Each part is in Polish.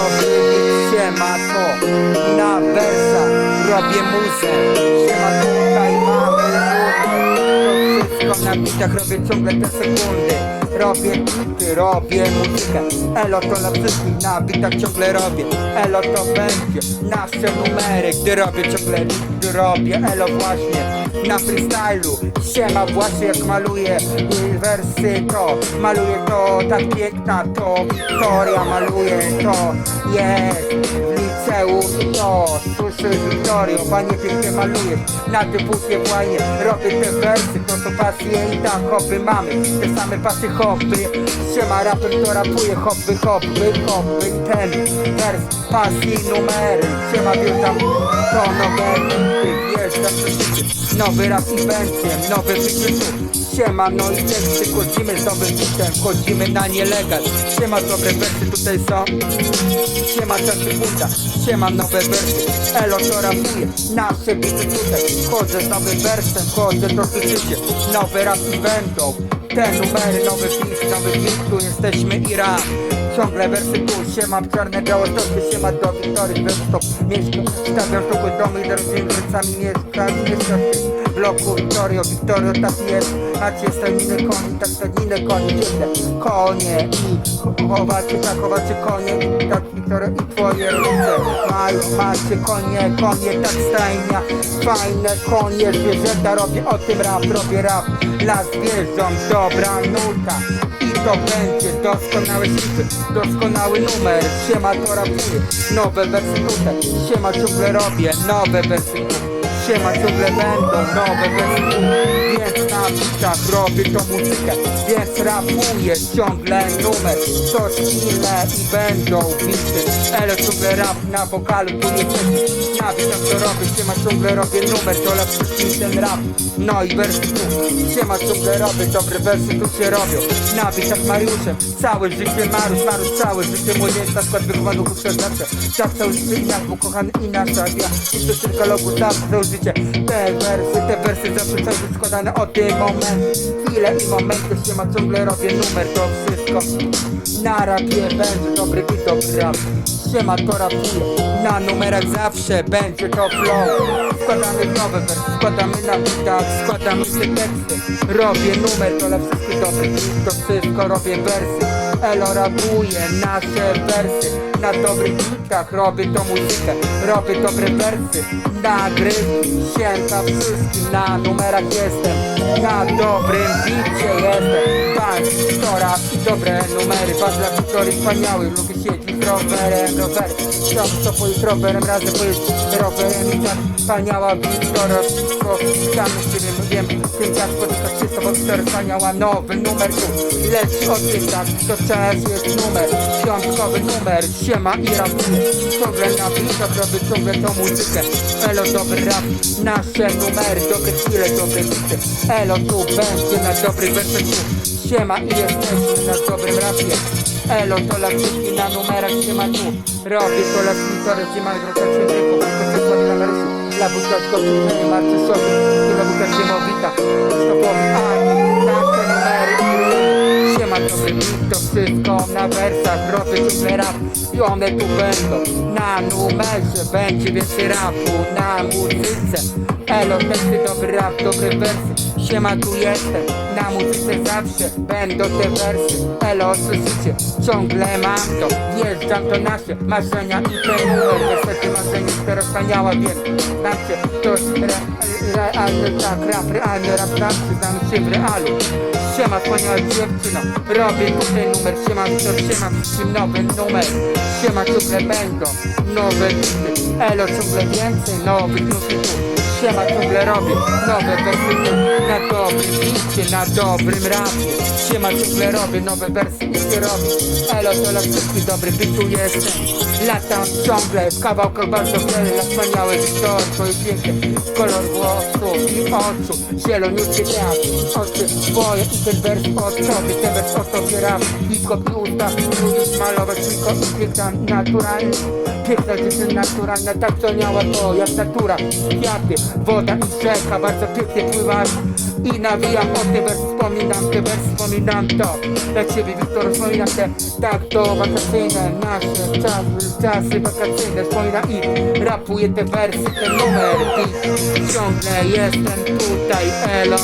dobry siema to Na wersach. Robię muzę. Siema tutaj mamy wszystko na bitach robię ciągle te sekundy Robię bity, robię muzykę. Elo to dla wszystkich na bitach ciągle robię. Elo to będzie nasze numery. Gdy robię ciągle gdy robię Elo właśnie na freestylu. Siema właśnie jak maluję wersy to Maluję to. Tak piękna to Wiktoria maluje to. Jest liceum to Słyszę Wiktorio, panie pięknie malujesz. Na tym busie właśnie robię te wersy. To są pasje i tak hobby mamy. Te same hobby Siema raper to rapuje? Hobby, hobby, hobby Ten. Wers pasji numery. Siema wjeżdżam to nowe bity Wjeżdżam to życie Nowy rap i będzie, nowe życie Siema, no i teksty, chodzimy z nowym bitem Chodzimy na nielegal. Siema, dobre wersy tutaj są. Siema, czasy buta. Siema, nowe wersy. Elo to rapuje. Nasze bity tutaj. Chodzę z nowym wersem, chodzę to słyszycie Nowe rap i Te numery, nowy beat, nowy beat Tu jesteśmy i rap. Ciągle wersy tu, siema, czarne, białe stopy, siema do Wiktorii, stop Mieszka, stawiam sztukę domy i darujemy wracami mieszka, mieszkasz ty w bloku Wiktorio, Wiktorio, tak jest. Macie stadniny koni, tak stadniny koni Ciągle konie i chowacie, tak chowacie konie? Tak Wiktorio i twoje rodzice Mają, macie konie, konie, tak stajnia. Fajne konie, zwierzęta Robię o tym rap, robię rap. Dla zwierząt, dobra nuta. To będzie doskonały hity, doskonały numer. Siema to rapuję, nowe wersy tutaj. Siema ciągle robię, nowe wersy Siema ciągle będą nowe wersy tu Więc na bitach robię tą muzykę Więc rapuję ciągle numer. To skille i będą bity Ale ciągle rap na wokalu tu nie będzie Na bitach to robię, siema ciągle robię numer To lepszy ten rap, no i wersy tu. Siema ciągle robię, dobre wersy tu się robią. Na bitach Mariuszem, całe życie Marusz, Marusz, całe życie młodzieńca Skład wychowany ku zawsze Tak cały jak był kochany i nasza ja I to tylko logu zawsze życie. Te wersy, te wersy zawsze cały czas składane o tym moment Chwile i momenty, siema ciągle robię numer To wszystko. Na rapie będzie dobry beat, dobry rap Siema to rapuję, na numerach zawsze będzie to flow. Składamy nowe wersy, składamy na bitach, składamy te teksty. Robię numer, to dla wszystkich dobry to wszystko robię wersy Elo rapuje nasze wersy Na dobrych bitach robię to muzykę Robię dobre wersy. Nagrywki, sięga wszystkim Na numerach jestem. Na dobrym bicie jestem. Pan, to dobre numery Pan dla Wiktorii wspaniały. Lubię siedzieć rowerem, rowerem Chciałbym co pojeść rowerem, razem pojeść rowerem. I tak wspaniała Wiktoria Wszystko tam z ciebie wiem Tym tak spotykać się z tobą wspaniała. Nowy numer tu leci od tak To czas jest numer Piątkowy numer. Siema i rapuję Ciągle na bitach robię ciągle tą muzykę. Elo dobry rap Nasze numery. Dobre chwile, dobre bity Elo tu będzie na dobry wersach tu Siema i jesteśmy na dobrym rapie. Elo to wszystkich na numerach siema tu. Robię to wracam się ręką To co dla Marysi Dla Bukaczko, Czubrzenie, Marcyszowi I dla Bukaczko Ziemowita Stopowi Ani Nasze numery na wersach Robię ciągle i one tu będą. Na numerze będzie więcej rapu Na muzyce. Elo, teksty, dobry rap, dobre wersy Tu jestem, na muzyce zawsze będą te wersy. Elo, słyszycie, ciągle mam to. Wjeżdżam to nasze marzenia i ten numer Wersety marzenia, teraz wspaniała wiek Znacie, to realny tak, rap, realny rap, rap Znamy się w realu. Siema, wspaniała dziewczyna Robię tutaj numer, siema, to siema Wszystkim nowy numer. Siema, ciągle będą nowe bity Elo, ciągle więcej nowych numerów Ciągle robię nowe wersy na dobrym bicie, na dobrym rapie Siema robię nowe wersy i się robię. Elo to dla wszystkich dobry bytu jestem. Latam ciągle w kawałkach bardzo wiele. Na wspaniałe historie, twoje piękne Kolor włosów i oczu. Zieloniutkie jak oczy twoje I ten wers o tobie, ten wers o tobie rap Hip-hop i usta, lubisz malować tylko i piękna naturalnie Piękna dziewczyna naturalna, tak wspaniała to jak natura Kwiaty, woda i rzeka Bardzo pięknie pływasz i nawijam o tym wers Wspominam te wers, wspominam to. Dla ciebie Wiktor, wspominam te Tak to wakacyjne, nasze czasy, czasy wakacyjne. Wspominam i rapuję te wersy, ten numer I ciągle jestem tutaj, elo.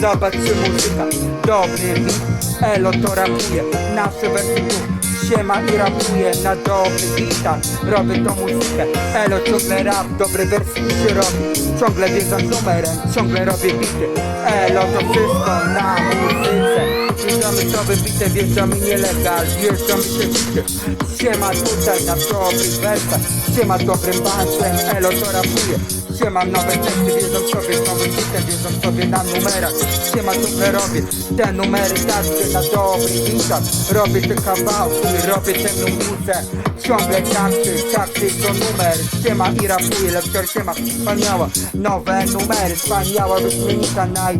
Zobacz czy muzyka, dobry beat Elo to rapuje, nasze wersy tu Siema i rapuję na dobry bitach Robię tą muzykę, elo ciągle rap Dobre wersy się robi. Ciągle biegam z numerem, ciągle robię bity. Elo to wszystko na muzyce. Wjeżdżamy sobie bite, wjeżdżamy nielegal Wjeżdżamy się bity Siema tutaj na dobrych wersach Siema dobrym bansem, elo to rapuję Siema nowe teksty, wjeżdżam sobie z nowym bitem Wjeżdżam sobie na numerach. Siema robię te numery takie na dobrych bitach Robię te kawałki, robię tę muzę Ciągle takty, takty to numer. Siema i rapuję, lektor siema. Wspaniała, nowe numery Wspaniała, wyśmienita, naj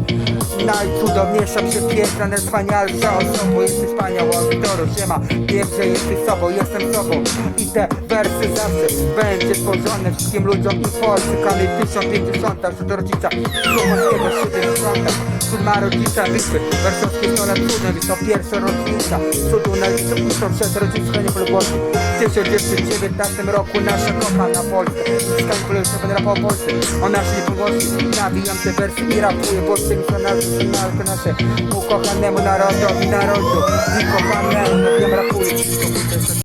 Najcudowniejsza, przepiękna, najwspanialsza. Osobą Jesteś wspaniała, Wiktoru, siema. Wiem, że jesteś sobą, jestem sobą. I te wersy zawsze będzie tworzone Wszystkim ludziom i Polsce 1050, do rodzica. Słowackiego 70 Siódma rodzica bitwy Warszawskie to na trudne, jest to pierwsza rocznica. Cudu na liczbę przez rodziców nie polubłości W 1919 roku nasza kochana Polska Zyskanie polubłości będę rapał Polsce. O naszej niepodległości Nawijam te wersy i rapuję Polsce misjonarkę nasze. Ukochanemu narodowi narodu I kochanemu, wiem rapuję